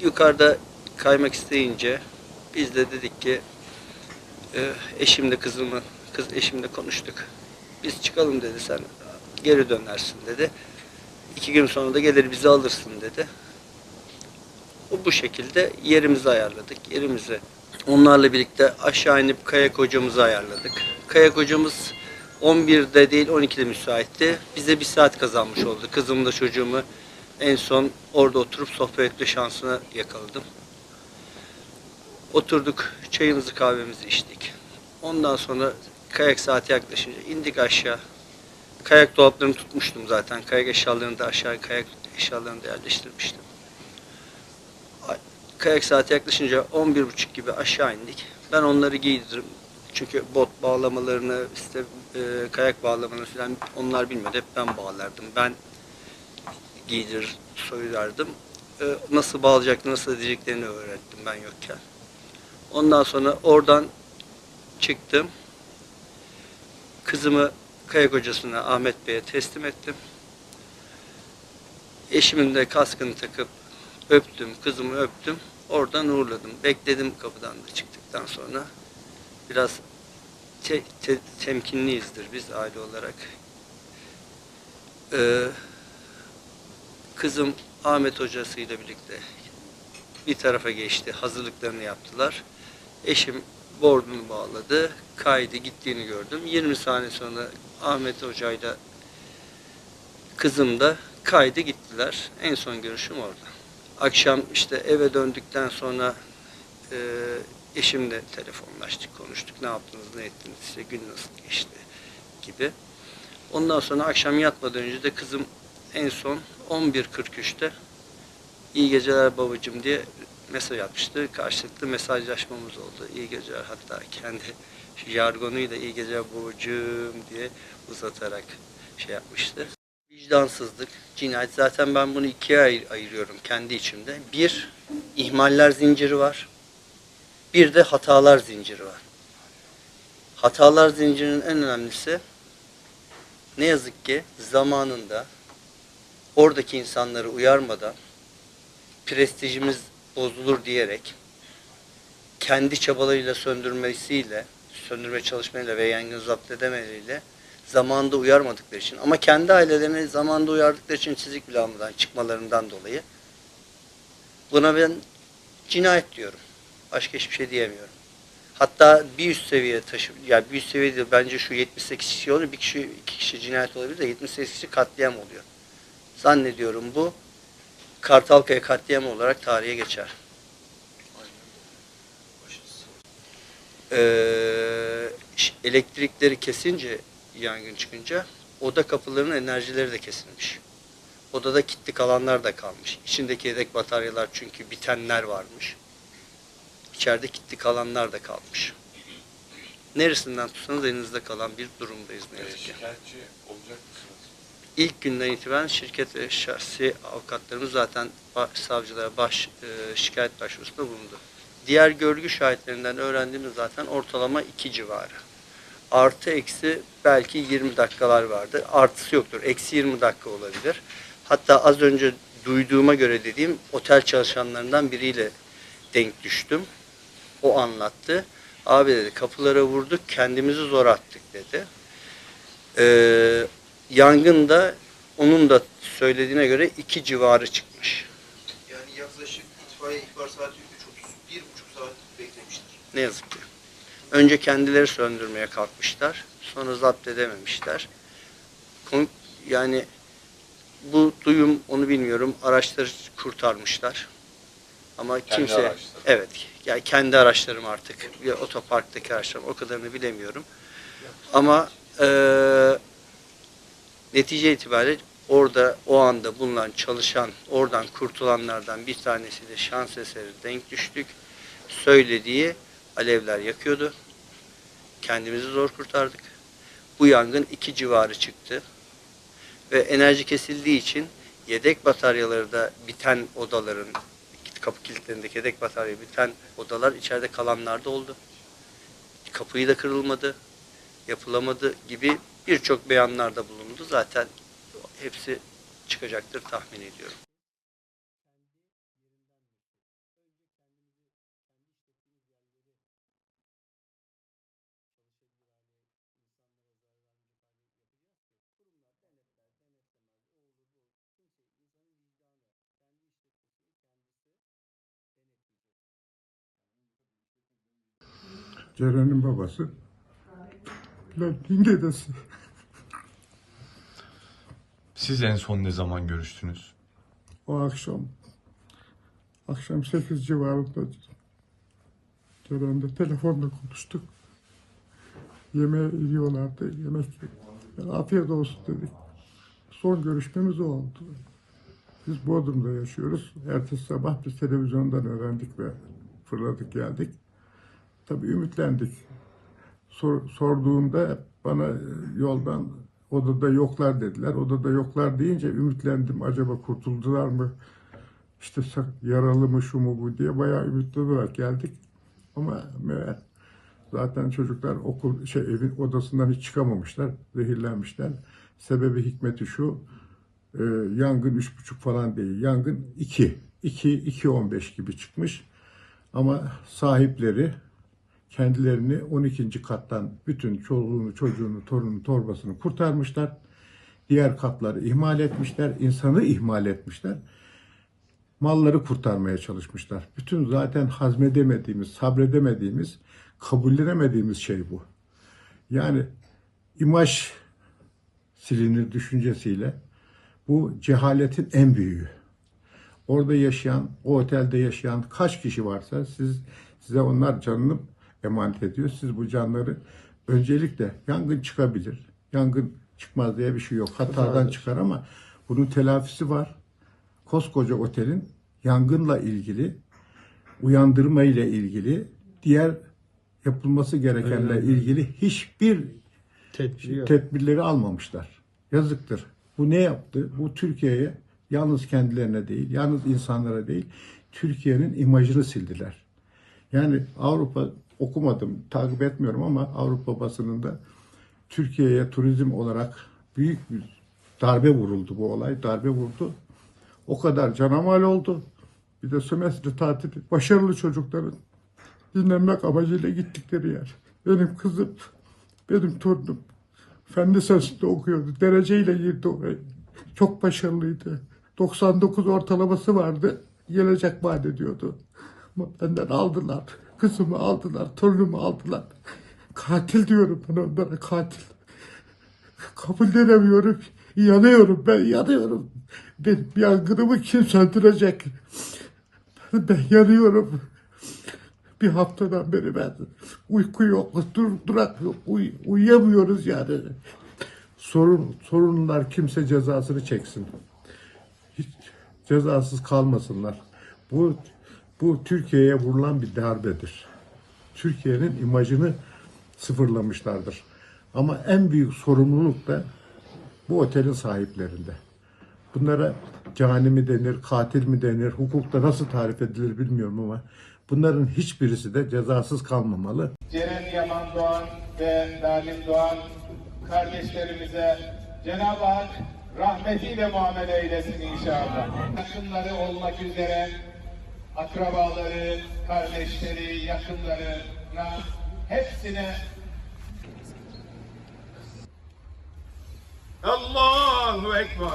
yukarıda kaymak isteyince biz de dedik ki e, eşimle kızımı kız eşimle konuştuk. Biz çıkalım dedi sen geri dönersin dedi. İki gün sonra da gelir bizi alırsın dedi. O bu şekilde yerimizi ayarladık. Yerimizi onlarla birlikte aşağı inip kayak hocamızı ayarladık. Kayak hocamız 11'de değil 12'de müsaitti. Bize bir saat kazanmış oldu. Kızımla çocuğumu en son orada oturup sohbet etme şansını yakaladım. Oturduk, çayımızı kahvemizi içtik. Ondan sonra kayak saati yaklaşınca indik aşağı. Kayak dolaplarını tutmuştum zaten. Kayak eşyalarını da aşağı kayak eşyalarını da yerleştirmiştim. Kayak saati yaklaşınca 11.30 gibi aşağı indik. Ben onları giydirdim. Çünkü bot bağlamalarını, işte e, kayak bağlamalarını falan onlar bilmiyordu. Hep ben bağlardım. Ben giydir, soyardım. E, nasıl bağlayacak, nasıl edeceklerini öğrettim ben yokken. Ondan sonra oradan çıktım. Kızımı kayak hocasına Ahmet Bey'e teslim ettim. Eşimin de kaskını takıp öptüm, kızımı öptüm. Oradan uğurladım. Bekledim kapıdan da çıktıktan sonra. Biraz te- te- temkinliyizdir biz aile olarak. Ee, kızım Ahmet hocasıyla birlikte bir tarafa geçti. Hazırlıklarını yaptılar. Eşim bordunu bağladı. Kaydı gittiğini gördüm. 20 saniye sonra Ahmet hocayla kızım da kaydı gittiler. En son görüşüm orada. Akşam işte eve döndükten sonra e, eşimle telefonlaştık, konuştuk. Ne yaptınız, ne ettiniz, işte gün nasıl geçti gibi. Ondan sonra akşam yatmadan önce de kızım en son 11.43'te iyi geceler babacığım diye mesaj atmıştı. Karşılıklı mesajlaşmamız oldu. İyi geceler hatta kendi jargonuyla iyi geceler babacığım diye uzatarak şey yapmıştı. Vicdansızlık, cinayet. Zaten ben bunu ikiye ayır- ayırıyorum kendi içimde. Bir, ihmaller zinciri var. Bir de hatalar zinciri var. Hatalar zincirinin en önemlisi ne yazık ki zamanında oradaki insanları uyarmadan prestijimiz bozulur diyerek kendi çabalarıyla söndürmesiyle, söndürme çalışmayla ve yangın zapt edemeleriyle zamanda uyarmadıkları için ama kendi ailelerini zamanda uyardıkları için çizik bile çıkmalarından dolayı buna ben cinayet diyorum. Başka hiçbir şey diyemiyorum. Hatta bir üst seviye taşı, yani bir üst seviye değil, bence şu 78 kişi oluyor, bir kişi, iki kişi cinayet olabilir de 78 kişi katliam oluyor. Zannediyorum bu Kartalkaya katliamı olarak tarihe geçer. Ee, elektrikleri kesince yangın çıkınca oda kapılarının enerjileri de kesilmiş. Odada kilitli kalanlar da kalmış. İçindeki yedek bataryalar çünkü bitenler varmış. İçeride kilitli kalanlar da kalmış. Neresinden tutsanız elinizde kalan bir durumdayız ne yazık ki. Şikayetçi olacak mısınız? İlk günden itibaren şirket ve şahsi avukatlarımız zaten baş, savcılığa baş e, şikayet başvurusunda bulundu. Diğer görgü şahitlerinden öğrendiğimiz zaten ortalama 2 civarı. Artı eksi belki 20 dakikalar vardır. Artısı yoktur. Eksi 20 dakika olabilir. Hatta az önce duyduğuma göre dediğim otel çalışanlarından biriyle denk düştüm. O anlattı. Abi dedi kapılara vurduk kendimizi zor attık dedi. Ee, yangın da onun da söylediğine göre iki civarı çıkmış. Yani yaklaşık itfaiye ihbar saati 3.30, 1.5 saat beklemiştir. Ne yazık ki. Önce kendileri söndürmeye kalkmışlar. Sonra zapt edememişler. Kon- Yani bu duyum onu bilmiyorum. Araçları kurtarmışlar. Ama Kendi kimse araçları. evet yani kendi araçlarım artık ya otoparktaki araçlarım o kadarını bilemiyorum. Ama eee netice itibariyle orada o anda bulunan çalışan oradan kurtulanlardan bir tanesiyle şans eseri denk düştük. Söylediği alevler yakıyordu. Kendimizi zor kurtardık. Bu yangın iki civarı çıktı. Ve enerji kesildiği için yedek bataryaları da biten odaların kapı kilitlerindeki yedek batarya biten odalar içeride kalanlar da oldu. Kapıyı da kırılmadı, yapılamadı gibi birçok beyanlarda bulundu. Zaten hepsi çıkacaktır tahmin ediyorum. Ceren'in babası. Lan dedesi. Siz en son ne zaman görüştünüz? O akşam akşam 8 civarında Ceren'de telefonla konuştuk. Yemeğe yiyorlardı. Yemek yani afiyet olsun dedik. Son görüşmemiz o oldu. Biz Bodrum'da yaşıyoruz. Ertesi sabah biz televizyondan öğrendik ve fırladık geldik. Tabii ümitlendik. Sor- sorduğumda bana yoldan odada yoklar dediler. Odada yoklar deyince ümitlendim. Acaba kurtuldular mı? İşte yaralı mı şu mu bu diye bayağı ümitli olarak geldik. Ama meğer zaten çocuklar okul şey evin odasından hiç çıkamamışlar. Zehirlenmişler. Sebebi hikmeti şu. e, yangın üç buçuk falan değil. Yangın iki. iki, iki on beş gibi çıkmış. Ama sahipleri kendilerini 12. kattan bütün çoluğunu, çocuğunu, torununu, torbasını kurtarmışlar. Diğer katları ihmal etmişler, insanı ihmal etmişler. Malları kurtarmaya çalışmışlar. Bütün zaten hazmedemediğimiz, sabredemediğimiz, kabullenemediğimiz şey bu. Yani imaj silinir düşüncesiyle bu cehaletin en büyüğü orada yaşayan, o otelde yaşayan kaç kişi varsa siz size onlar canını emanet ediyor. Siz bu canları öncelikle yangın çıkabilir. Yangın çıkmaz diye bir şey yok. Hatadan çıkar ama bunun telafisi var. Koskoca otelin yangınla ilgili, uyandırma ile ilgili, diğer yapılması gerekenle ilgili hiçbir tedbirleri almamışlar. Yazıktır. Bu ne yaptı? Bu Türkiye'ye yalnız kendilerine değil, yalnız insanlara değil, Türkiye'nin imajını sildiler. Yani Avrupa okumadım, takip etmiyorum ama Avrupa basınında Türkiye'ye turizm olarak büyük bir darbe vuruldu bu olay. Darbe vurdu. O kadar canamal oldu. Bir de sömestr tatili başarılı çocukların dinlenmek amacıyla gittikleri yer. Benim kızım, benim torunum Fen lisasında okuyordu. Dereceyle girdi oraya. Çok başarılıydı. 99 ortalaması vardı. Gelecek vaat ediyordu. Benden aldılar. Kızımı aldılar. Torunumu aldılar. Katil diyorum ben onlara katil. Kabullenemiyorum. Yanıyorum ben yanıyorum. Benim yangınımı kim söndürecek? Ben yanıyorum. Bir haftadan beri ben uyku yok, dur, durak yok, uy, uyuyamıyoruz yani. Sorun, sorunlar kimse cezasını çeksin. Hiç cezasız kalmasınlar. Bu bu Türkiye'ye vurulan bir darbedir. Türkiye'nin imajını sıfırlamışlardır. Ama en büyük sorumluluk da bu otelin sahiplerinde. Bunlara cani mi denir, katil mi denir, hukukta nasıl tarif edilir bilmiyorum ama bunların hiçbirisi de cezasız kalmamalı. Ceren Yaman Doğan ve Dalim Doğan kardeşlerimize Cenab-ı Hak rahmetiyle muamele eylesin inşallah. Yakınları olmak üzere akrabaları, kardeşleri, yakınlarına hepsine Allahu Ekber.